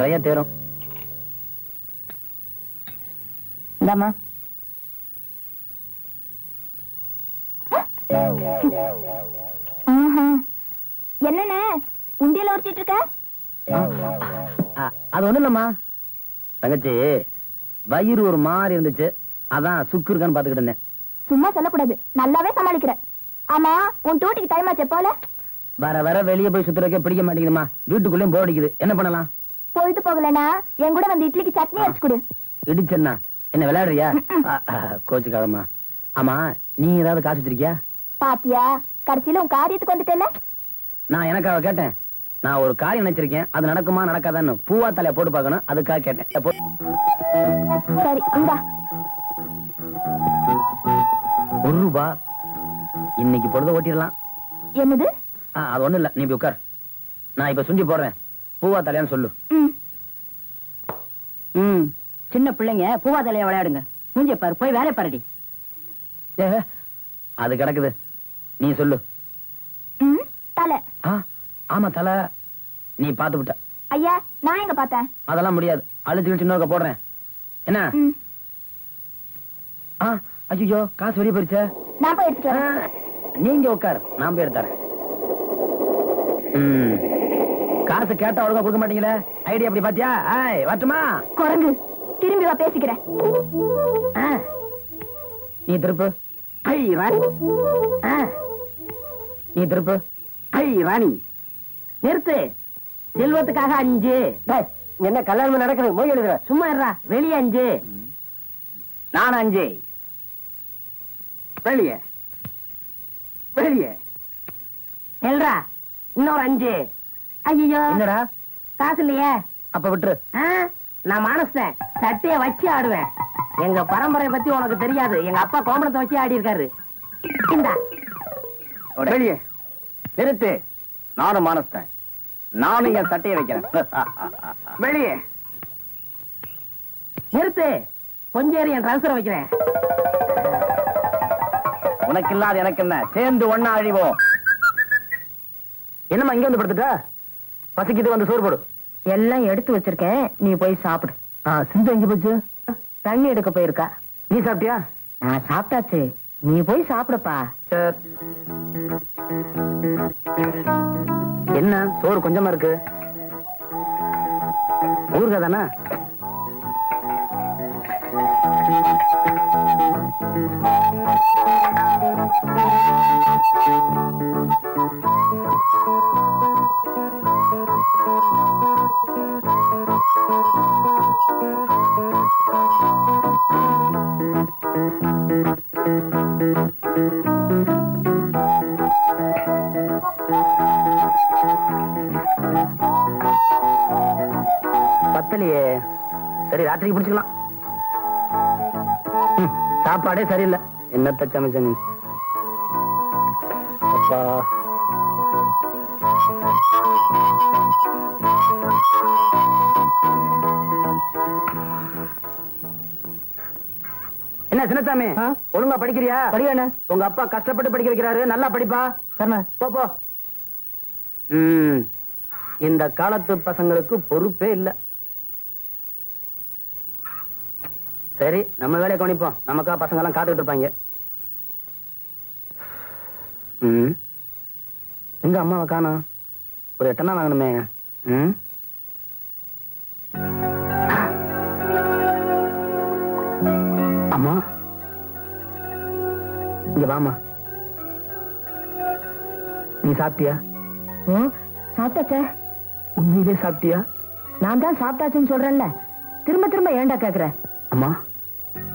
நிறைய தேரும். இந்தாம்மா. என்னண்ணே? உண்டியல உரிச்சிட்டு இருக்க? அது ஒண்ணும் இல்லம்மா. தங்கச்சி வயிறு ஒரு மாதிரி இருந்துச்சு. அதான் சுக்கு இருக்கான்னு பாத்துக்கிட்டு இருந்தேன். சும்மா சொல்லக்கூடாது. நல்லாவே சமாளிக்கிற. ஆமா உன் டூட்டிக்கு டைம் ஆச்சே போல. வர வர வெளியே போய் சுத்துறதுக்கே பிடிக்க மாட்டேங்குதுமா வீட்டுக்குள்ளேயும் போர் அடிக்குது. என்ன பண்ணலாம்? பொழுது போகலனா என் கூட வந்து இட்லிக்கு சட்னி அரைச்சு கொடு. இடிச்சண்ணா என்ன விளையாடுறியா? கோச்சுக்காதம்மா. ஆமா நீ ஏதாவது காசு வச்சிருக்கியா? பாத்தியா கடைசியில உன் காரியத்துக்கு வந்துட்டேல நான் எனக்காக கேட்டேன். நான் ஒரு காரியம் நினைச்சிருக்கேன். அது நடக்குமா நடக்காதான்னு பூவா தலைய போட்டு பார்க்கணும். அதுக்காக கேட்டேன். சரி இந்தா. ஒரு ரூபா. இன்னைக்கு பொழுத ஓட்டிடலாம். என்னது? அது ஒண்ணும் இல்ல. நீ உட்கார். நான் இப்ப சுண்டி போடுறேன். பூவா தலையான்னு சொல்லு. ம். ம். சின்ன பிள்ளைங்க பூவா தலைய விளையாடுங்க. மூஞ்சிய பாரு போய் வேலை பாருடி. அது கிடக்குது. நீ சொல்லு. தலை. ஆமா தலை. நீ பாத்து விட்ட ஐயா நான் எங்க பார்த்தேன்? அதெல்லாம் முடியாது. அழிச்சு கிழிச்சு இன்னொருக்க போடுறேன். என்ன? ஆ ஐயோ காசு வெளியே போயிருச்சே. நான் போய் வரேன். நீங்க உட்கார். நான் போய் எடுத்துறேன். ம். காசு கேட்டா ஒழுங்கா கொடுக்க மாட்டீங்களே? ஐடியா அப்படி பாத்தியா? ஆய் வரட்டுமா? குரங்கு திரும்பி வா பேசிக்கிறேன். நீ திருப்பு. ஐ ராணி. நீ திருப்பு. ஐ ராணி. நிறுத்து. செல்வத்துக்காக அஞ்சு. என்ன கல்யாணம் நடக்குது? மொய் எழுதுற. சும்மா இருடா. வெளியே அஞ்சு. நான் அஞ்சு. வெளியே. வெளியே. எல்ரா இன்னொரு அஞ்சு. ஐயோ என்னடா? காசு இல்லையே. அப்ப விட்டுரு. நான் மனசேன் சட்டைய வச்சு ஆடுவேன். எங்க பரம்பரை பத்தி உனக்கு தெரியாது. எங்க அப்பா கோமணத்தை வச்சு ஆடி இருக்காரு வெளியே. நிறுத்து. நானும் மானஸ்தேன் நானும் என் சட்டையை வைக்கிறேன். வெளியே. நிறுத்து. கொஞ்சம் என் ட்ரௌசரை வைக்கிறேன். உனக்கு இல்லாத எனக்கு என்ன? சேர்ந்து ஒண்ணா அழிவோம். என்னம்மா இங்க வந்து படுத்துட்ட? பசிக்குது வந்து சோறு போடு. எல்லாம் எடுத்து வச்சிருக்கேன். நீ போய் சாப்பிடு. சிந்து எங்க போச்சு? தண்ணி எடுக்க போயிருக்கா. நீ சாப்பிட்டியா? நான் சாப்பிட்டாச்சு. நீ போய் சாப்பிடுப்பா. என்ன? சோறு கொஞ்சமா இருக்கு. ஊருகா தானே? பத்தலையே. சரி ராத்திரிக்கு பிடிச்சுக்கலாம் சாப்பாடே சரியில்லை. என்னத்த சமைச்ச நீ? அப்பா. என்ன சின்னசாமி? ஒழுங்கா படிக்கிறியா? படியாண்ணே உங்க அப்பா கஷ்டப்பட்டு படிக்க வைக்கிறாரு. நல்லா படிப்பா. சரிண்ணே. போ. இந்த காலத்து பசங்களுக்கு பொறுப்பே இல்ல. சரி நம்ம வேலையை கவனிப்போம். நமக்கா பசங்க எல்லாம் காத்துக்கிட்டு இருப்பாங்க. எங்க அம்மாவை காணும். ஒரு எட்டனா வாங்கணுமே. ம்? அம்மா. இங்க வாமா நீ சாப்பிட்டியா? சாப்பிட்டாச்சே? உண்மையிலே சாப்பிட்டியா? நான் தான் சாப்பிட்டாச்சுன்னு சொல்றேன்ல. திரும்ப திரும்ப ஏன்டா கேக்குற? அம்மா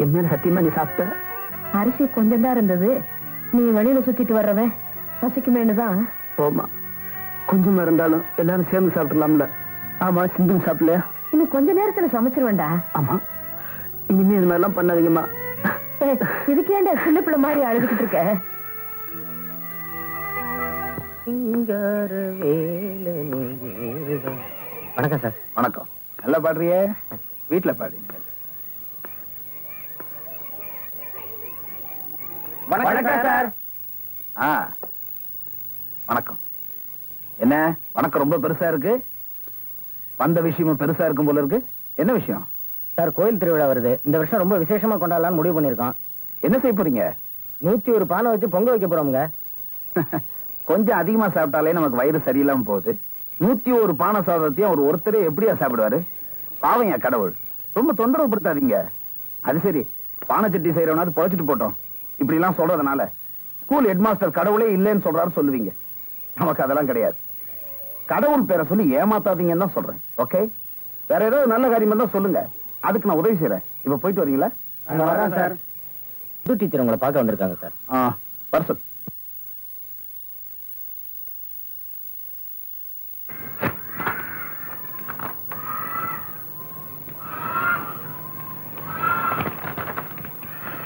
என் மேல சத்தியமா நீ சாப்பிட்ட? அரிசி கொஞ்சம் தான் இருந்தது. நீ வெளியில சுத்திட்டு வர்றவன். பசிக்குமேனு தான். போமா கொஞ்சமா இருந்தாலும் எல்லாரும் சேர்ந்து சாப்பிடலாம்ல. ஆமா சிந்தும் சாப்பிடலையா? இன்னும் கொஞ்ச நேரத்துல சமைச்சிருவேன்டா. ஆமா. இனிமே இது மாதிரிலாம் பண்ணாதீங்கம்மா. ஏய், இதுக்கு ஏன்டா சின்ன பிள்ளை மாதிரி அழுதுகிட்டு இருக்க? வணக்கம் சார். வணக்கம். நல்லா பாடுறியே? வீட்டுல பாடு வணக்கம் சார். ஆ வணக்கம். என்ன வணக்கம் ரொம்ப பெருசா இருக்கு? வந்த விஷயமும் பெருசா இருக்கும் போல இருக்கு. என்ன விஷயம்? சார் கோயில் திருவிழா வருது. இந்த வருஷம் ரொம்ப விசேஷமா கொண்டாடலாம்னு முடிவு பண்ணிருக்கோம் என்ன செய்ய போறீங்க? நூத்தி ஒரு பானை வச்சு பொங்க வைக்க போறோம்ங்க. கொஞ்சம் அதிகமா சாப்பிட்டாலே நமக்கு வயிறு சரியில்லாம போகுது. நூத்தி ஒரு பானை சாதத்தையும் அவர் ஒருத்தரே எப்படியா சாப்பிடுவாரு? என் கடவுள். ரொம்ப தொந்தரவு படுத்தாதீங்க. அது சரி. பானை சட்டி செய்யறவனாவது பொழைச்சிட்டு போட்டோம். இப்படி எல்லாம் சொல்றதுனால ஸ்கூல் ஹெட்மாஸ்டர் கடவுளே இல்லைன்னு சொல்றாரு சொல்லுவீங்க. நமக்கு அதெல்லாம் கிடையாது. கடவுள் பேரை சொல்லி ஏமாத்தாதீங்கன்னு தான் சொல்றேன். ஓகே வேற ஏதாவது நல்ல காரியம் தான் சொல்லுங்க. அதுக்கு நான் உதவி செய்யறேன் இப்ப போயிட்டு வரீங்களா? சார். டீச்சர் உங்களை பார்க்க வந்திருக்காங்க சார். ஆ பர்சன்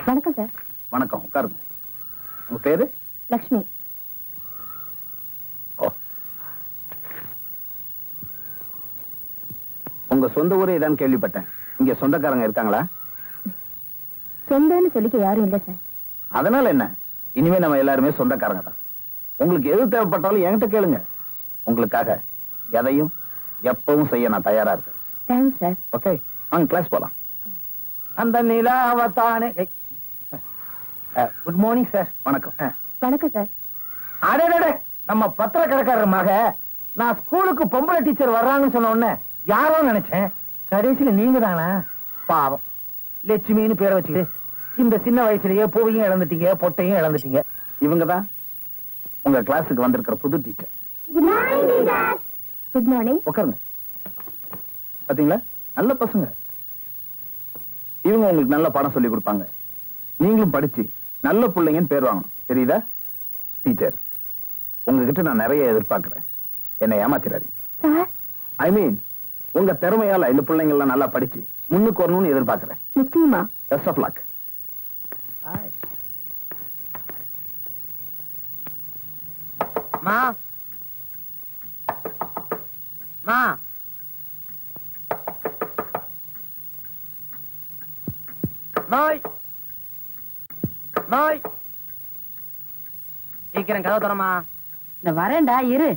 வணக்கம் சார் வணக்கம் உட்காருங்க. உங்க பேரு? லக்ஷ்மி. உங்க சொந்த ஊரே இதான் கேள்விப்பட்டேன். இங்க சொந்தக்காரங்க இருக்காங்களா? சொந்தன்னு சொல்லிக்க யாரும் இல்ல சார் அதனால என்ன? இனிமே நம்ம எல்லாருமே சொந்தக்காரங்க தான். உங்களுக்கு எது தேவைப்பட்டாலும் என்கிட்ட கேளுங்க. உங்களுக்காக எதையும் எப்பவும் செய்ய நான் தயாரா இருக்கேன். தேங்க்ஸ் சார் ஓகே வாங்க கிளாஸ் போலாம். அந்த நிலாவத்தானே குட் மார்னிங் சார் வணக்கம். வணக்கம் சார் அடடே நம்ம பத்திரக்கடைக்காரர் மக நான் ஸ்கூலுக்கு பொம்பளை டீச்சர் வர்றாங்கன்னு சொன்ன உடனே யாரோ நினைச்சேன். கடைசியில நீங்க தானா? பாவம். லட்சுமின்னு பேரை வச்சுக்கிட்டு இந்த சின்ன வயசுலயே பூவையும் இழந்துட்டீங்க பொட்டையும் இழந்துட்டீங்க. இவங்க தான் உங்க கிளாஸுக்கு வந்திருக்கிற புது டீச்சர். குட் மார்னிங் உட்காருங்க. பாத்தீங்களா? நல்ல பசங்க. இவங்க உங்களுக்கு நல்ல பாடம் சொல்லி கொடுப்பாங்க. நீங்களும் படிச்சு நல்ல பிள்ளைங்கன்னு பேர் வாங்கணும். தெரியுதா? டீச்சர் உங்ககிட்ட நான் நிறைய எதிர்பார்க்கிறேன். என்னை ஏமாத்திராதீங்க சார் ஐ மீன் உங்க திறமையால இந்த பிள்ளைங்க எல்லாம் நல்லா படிச்சு முன்னுக்கு வரணும்னு எதிர்பார்க்கிறேன். நிச்சயமா. பெஸ்ட் ஆஃப் லக் மா மா நோய் நோய். சீக்கிரம் கதவு தரமா இந்த வரேன்டா இரு.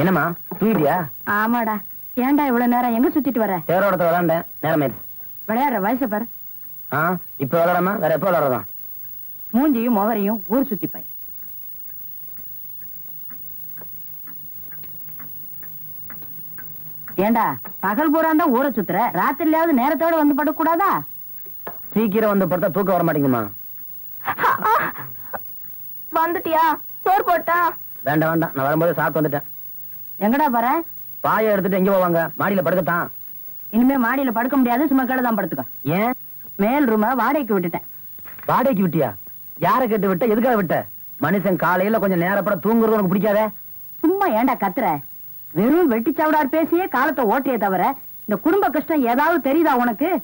என்னம்மா தூங்கிட்டியா? ஆமாடா. ஏன்டா இவ்வளவு நேரம் எங்க சுத்திட்டு வர? தேரோடத்துல விளாண்டேன். நேரமே விளையாடுற வயசை பாரு. ஆ இப்ப விளாடாம வேற எப்ப விளாடுறதா மூஞ்சியும் முகரையும் ஊர் சுத்திப்பாய் ஏண்டா? பகல் பூராண்டா ஊரை சுத்துற? ராத்திரிலாவது நேரத்தோட வந்து படக்கூடாதா சீக்கிரம் வந்து படுத்தா தூக்கம் வர மாட்டேங்குமா? வந்துட்டியா? சோறு போட்டா? வேண்டாம் வேண்டாம். நான் வரும்போது சாப்பிட்டு வந்துட்டேன். எங்கடா போற? பாயை எடுத்துட்டு எங்க போவாங்க? மாடியில படுக்கத்தான். இனிமே மாடியில படுக்க முடியாது. சும்மா கீழே தான் படுத்துக்க. ஏன்? மேல் ரூம வாடகைக்கு விட்டுட்டேன். வாடகைக்கு விட்டியா? யாரை கேட்டு விட்ட? எதுக்காக விட்ட? மனுஷன் காலையில கொஞ்சம் நேரப்பட தூங்குறது உனக்கு பிடிக்காதே? சும்மா ஏன்டா கத்துற? வெறும் வெட்டி சவடார் பேசியே காலத்தை ஓட்டியே தவிர இந்த குடும்ப கஷ்டம் ஏதாவது தெரியுதா உனக்கு?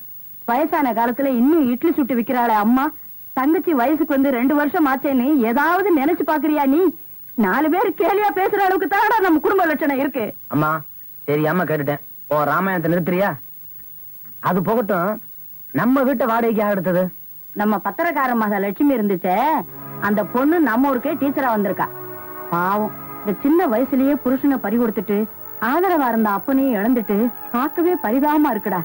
வயசான காலத்துல இன்னும் இட்லி சுட்டு விக்கிறாளே அம்மா. தங்கச்சி வயசுக்கு வந்து ரெண்டு வருஷம் ஆச்சேன்னு ஏதாவது நினைச்சு பாக்குறியா நீ? நாலு பேர் கேலியா பேசுற அளவுக்கு தானடா நம்ம குடும்ப லட்சணம் இருக்கு. அம்மா தெரியாம கேட்டுட்டேன். ஓ ராமாயணத்தை நிறுத்துறியா? அது போகட்டும். நம்ம வீட்டை வாடகைக்கு எடுத்தது? நம்ம பத்திரக்கார மக லட்சுமி இருந்துச்சே. அந்த பொண்ணு நம்ம ஊருக்கே டீச்சரா வந்திருக்கா. பாவம். இந்த சின்ன வயசுலயே புருஷனை பறி கொடுத்துட்டு ஆதரவா இருந்த அப்பனையும் இழந்துட்டு பார்க்கவே பரிதாபமா இருக்குடா.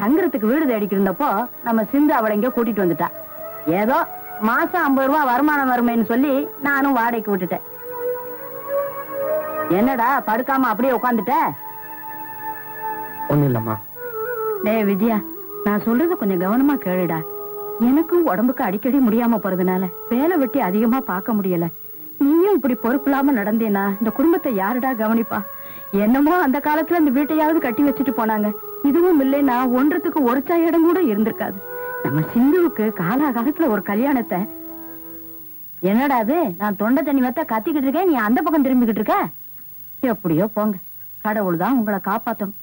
தங்குறதுக்கு வீடு தேடிக்கு இருந்தப்போ நம்ம சிந்து அவளை இங்க கூட்டிட்டு வந்துட்டா. ஏதோ மாசம் ஐம்பது ரூபாய் வருமானம் வருமேன்னு சொல்லி நானும் வாடகைக்கு விட்டுட்டேன். என்னடா படுக்காம அப்படியே உட்காந்துட்ட ஒண்ணும் இல்லம்மா. டேய் விஜயா நான் சொல்றது கொஞ்சம் கவனமா கேளுடா. எனக்கும் உடம்புக்கு அடிக்கடி முடியாம போறதுனால வேலை வெட்டி அதிகமா பார்க்க முடியல. நீயும் இப்படி பொறுப்பில்லாம நடந்தேனா? இந்த குடும்பத்தை யாருடா கவனிப்பா? என்னமோ அந்த காலத்துல அந்த வீட்டையாவது கட்டி வச்சுட்டு போனாங்க. இதுவும் இல்லைன்னா ஒன்றத்துக்கு ஒரு சாய் இடம் கூட இருந்திருக்காது. நம்ம சிந்துவுக்கு காலாகாலத்துல ஒரு கல்யாணத்தை. என்னடா அது? நான் தொண்டை தண்ணி வத்த கத்திக்கிட்டு இருக்கேன் நீ அந்த பக்கம் திரும்பிக்கிட்டு இருக்க? எப்படியோ போங்க. கடவுள் தான் உங்களை காப்பாத்தணும்